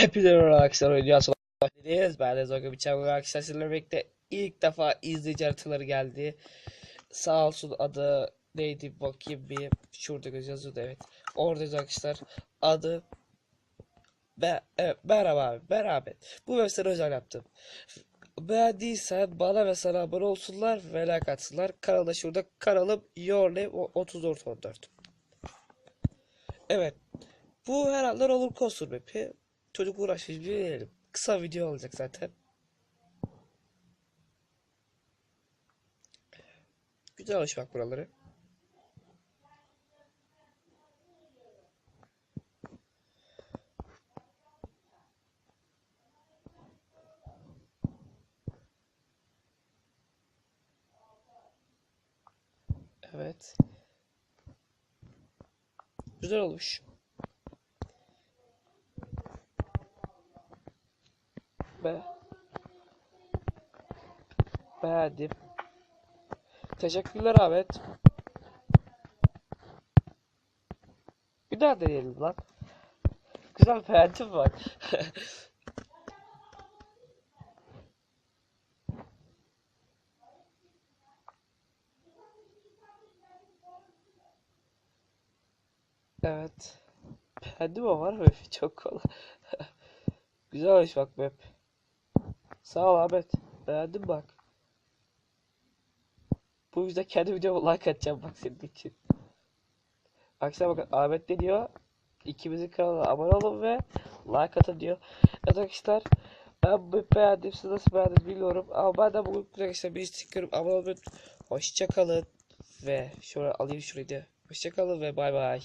Hepinize merhaba arkadaşlar oyuncu sonra geldiniz. Ben de Zoga Bıçak arkadaşlar sizlerle birlikte ilk defa izleyici haritaları geldi. Sağ olsun adı neydi bakayım bir şurada göz yazıyordu evet. Oradayız arkadaşlar. Adı Be evet, merhaba abi merhaba. Bu website özel yaptım. Beğendiysen bana ve sana abone olsunlar ve like atsınlar. Kanalda şurada kanalım Your Name 3414. Evet. Bu herhalde roller coaster map'i. Çocuk uğraşmış bilelim. Kısa video olacak zaten. Güzel olmuş bak buraları. Evet. Güzel olmuş. Be. Beğendim. Teşekkürler Ahmet. Bir daha deneyelim lan. Güzel beğendim bak. Evet. Beğendim ama var mı? Çok kolay. Güzel olmuş bak map. Sağ ol Ahmet. Beğendim bak. Bu yüzden kendi videoma like atacağım bak senin için. Aksine bakın Ahmet ne diyor? İkimizin kanalına abone olun ve like atın diyor. Evet arkadaşlar ben bu beğendim siz nasıl beğendiniz bilmiyorum ama ben de bugün arkadaşlar bir sticker abone olun. Hoşçakalın ve şöyle alayım şurayı da. Hoşçakalın ve bay bay.